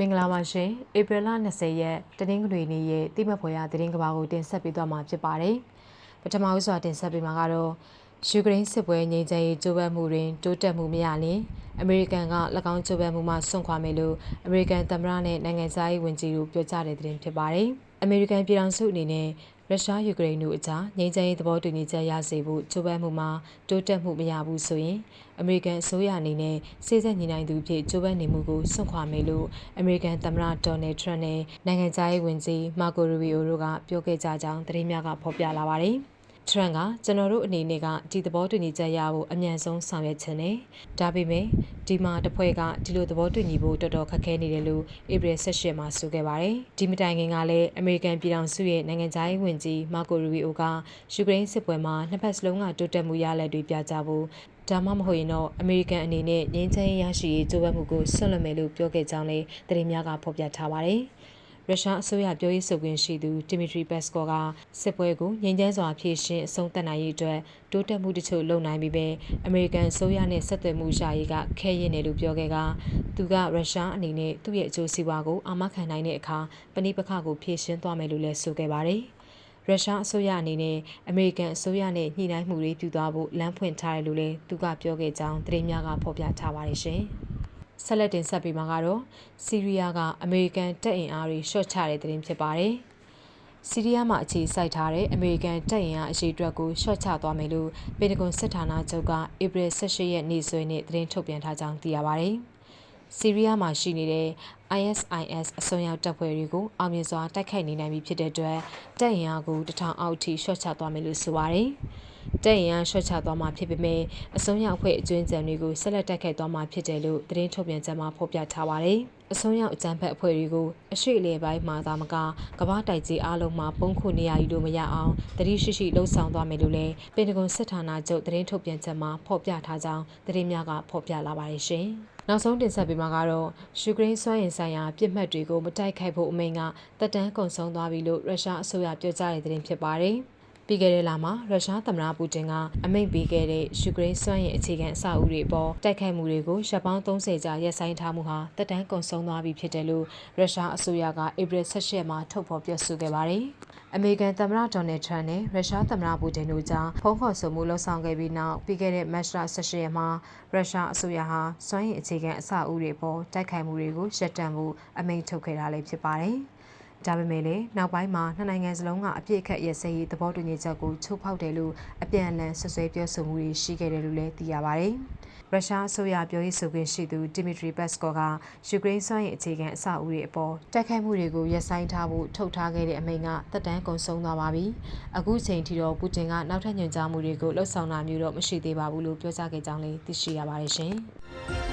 မင်္ဂလာပါရှင်ဧပြီလ20ရက်တနင်္ဂနွေနေ့ရဲ့တိမတ်ဖွယ်ရသတင်းကဘာကိုတင်ဆက်ပေးသွားမှာဖြစ်ပါတယ်ပထမဦးစွာတင်ဆက်ပေးမှာကတော့ယူကရိန်းစစ်ပွဲငြိမ်းချမ်းရေးကြိုးပမ်းမှုတွင်တိုးတက်မှုမရလျင်အမေရိကန်က၎င်းကြိုးပမ်းမှုမှဆွန့်ခွာမယ်လို့အမေရိကန်သမ္မတနဲ့နိုင်ငံသားရေးဝန်ကြီးတို့ပြောကြားတဲ့သတင်းဖြစ်ပါတယ်အမေရိကန်ပြည်ထောင်စုအနေနဲ့ ရုရှားယူကရိန်းတို့အကြားငြိမ်းချမ်းရေးသဘောတူညီချက်ရစေဖို့ကြိုးပမ်းမှုမှာတိုးတက်မှုမရဘူးဆိုရင်အမေရိကန်အစိုးရအနေနဲ့စိစက်ညီနိုင်သူဖြစ်ကြိုးပမ်းနေမှုကိုစွန့်ခွာမယ်လို့အမေရိကန်သမ္မတဒေါ်နယ်ထရန့်နဲ့နိုင်ငံခြားရေးဝန်ကြီးမာကိုရူဘီယိုတို့ကပြောခဲ့ကြကြောင်းသတင်းများကဖော်ပြလာပါတယ်။ ထရန့်ကကျွန်တော်တို့အနေနဲ့ကဒီသဘောတူညီချက်ရဖို့အမြန်ဆုံးဆောင်ရွက်ချင်တယ်။ဒါပေမဲ့ဒီမှာတစ်ဖွဲ့ကဒီလိုသဘောတူညီဖို့တော်တော်ခက်ခဲနေတယ်လို့ဧပြီ18မှာဆိုခဲ့ပါတယ်။ဒီမတိုင်ခင်ကလည်းအမေရိကန်ပြည်ထောင်စုရဲ့နိုင်ငံခြားရေးဝန်ကြီးမာကိုရူဘီအိုကယူကရိန်းစစ်ပွဲမှာနှစ်ဖက်စလုံးကတိုးတက်မှုရလဒ်တွေပြကြဖို့ဒါမှမဟုတ်ရင်တော့အမေရိကန်အနေနဲ့ငြိမ်းချမ်းရေးရရှိရေးကြိုးပမ်းမှုကိုဆွန့်လွတ်မယ်လို့ပြောခဲ့ကြောင်းလည်းသတင်းများကဖော်ပြထားပါတယ်။ ရုရှားအစိုးရပြောရေးဆိုခွင့်ရှိသူဒီမီထရီပက်စကောကစစ်ပွဲကိုငြိမ်းချမ်းစွာဖြေရှင်းအဆုံးသတ်နိုင်ရေးအတွက်တိုးတက်မှုတချို့လုပ်နိုင်ပြီးပဲအမေရိကန်အစိုးရနဲ့ဆက်သွယ်မှုရှာရေးကခဲရင်းတယ်လို့ပြောခဲ့ကသူကရုရှားအနေနဲ့သူ့ရဲ့အကျိုးစီးပွားကိုအာမခံနိုင်တဲ့အခါပဏိပခကိုဖြေရှင်းသွားမယ်လို့လည်းဆိုခဲ့ပါတယ်ရုရှားအစိုးရအနေနဲ့အမေရိကန်အစိုးရနဲ့ညှိနှိုင်းမှုတွေပြုသွားဖို့လမ်းဖွင့်ထားတယ်လို့လည်းသူကပြောခဲ့ကြောင်းသတင်းများကဖော်ပြထားပါတယ်ရှင်။ ဆက်လက်တင်ဆက်ပေးမှာကတော့စီးရီးယားကအမေရိကန်တပ်အင်အားတွေရှော့ချတဲ့သတင်းဖြစ်ပါတယ်။စီးရီးယားမှာအခြေစိုက်ထားတဲ့အမေရိကန်တပ်အင်အားအရှိအတွက်ကိုရှော့ချသွားမယ်လို့ပင်တဂွန်စစ်ဌာနချုပ်ကဧပြီ18ရက်နေ့စွဲနဲ့သတင်းထုတ်ပြန်ထားကြောင်းသိရပါတယ်။စီးရီးယားမှာရှိနေတဲ့ ISIS အစွန်းရောက်တပ်ဖွဲ့တွေကိုအောင်မြင်စွာတိုက်ခိုက်နေနိုင်ပြီဖြစ်တဲ့အတွက်တပ်အင်အားကိုတထောင်အောက်ထိရှော့ချသွားမယ်လို့ဆိုပါတယ်။ တက်ရင်ရရှော့ချသွားမှာဖြစ်ပေမဲ့အစုံရောက်အဖွဲ့အကျွင်းကြံတွေကိုဆက်လက်တိုက်ခိုက်သွားမှာဖြစ်တယ်လို့သတင်းထုတ်ပြန်ချက်မှာဖော်ပြထားပါတယ်။အစုံရောက်အကြမ်းဖက်အဖွဲ့တွေကိုအရှိအလေပိုင်းမှာသာမကကမ္ဘာတိုက်ကြီးအားလုံးမှာပုံခုနေရယူလို့မရအောင်တတိရှိရှိလှုံ့ဆော်သွားမယ်လို့လည်းပင်တဂွန်စစ်ဌာနချုပ်သတင်းထုတ်ပြန်ချက်မှာဖော်ပြထားကြောင်းသတင်းများကဖော်ပြလာပါတယ်ရှင်။နောက်ဆုံးတင်ဆက်ပေးမှာကတော့ယူကရိန်းစွမ်းအင်ဆိုင်ရာပြစ်မှတ်တွေကိုမတိုက်ခိုက်ဖို့အမိန့်ကတပ်တန်းကုန်ဆုံးသွားပြီလို့ရုရှားအစိုးရပြောကြားတဲ့သတင်းဖြစ်ပါတယ်။ ပြီးခဲ့တဲ့လမှာရုရှားသမ္မတပူတင်ကအမိန့်ပေးခဲ့တဲ့ယူကရိန်းစွမ်းရည်အခြေခံအဆောက်အဦတွေပေါ်တိုက်ခိုက်မှုတွေကိုရပ်ပေါင်း30ကြာရပ်ဆိုင်းထားမှုဟာတက်တန်းကုန်ဆုံးသွားပြီဖြစ်တယ်လို့ရုရှားအစိုးရကဧပြီ16ရက်မှာထုတ်ဖော်ပြောဆိုခဲ့ပါတယ်။အမေရိကန်သမ္မတဒေါ်နယ်ထရန့်နဲ့ရုရှားသမ္မတပူတင်တို့ကြားဖုန်းခေါ်ဆိုမှုလှုပ်ဆောင်ခဲ့ပြီးနောက်ပြီးခဲ့တဲ့မတ်လ18ရက်မှာရုရှားအစိုးရဟာစွမ်းရည်အခြေခံအဆောက်အဦတွေပေါ်တိုက်ခိုက်မှုတွေကိုရပ်တန့်ဖို့အမိန့်ထုတ်ခဲ့တာလည်းဖြစ်ပါတယ်။ ဒါပေမဲ့လည်းနောက်ပိုင်းမှာနှစ်နိုင်ငံစလုံးကအပြစ်အခတ်ရစဲရေးသဘောတူညီချက်ကိုချိုးဖောက်တယ်လို့အပြန်အလှန်ဆွဆွဲပြောဆိုမှုတွေရှိခဲ့တယ်လို့လည်းသိရပါတယ်။ရုရှားအစိုးရပြောရေးဆိုခွင့်ရှိသူဒီမီထရီဘက်စကောကယူကရိန်းစွမ်းရည်အခြေခံအဆောက်အဦတွေအပေါ်တိုက်ခိုက်မှုတွေကိုရပ်ဆိုင်းထားဖို့ထုတ်ထားခဲ့တဲ့အမိန့်ကတက်တန်းကုန်ဆုံးသွားပါပြီ။အခုချိန်ထိတော့ပူတင်ကနောက်ထပ်ညွှန်ကြားမှုတွေကိုလှုပ်ဆောင်တာမျိုးတော့မရှိသေးပါဘူးလို့ပြောကြားခဲ့ကြောင်းလည်းသိရှိရပါတယ်ရှင်။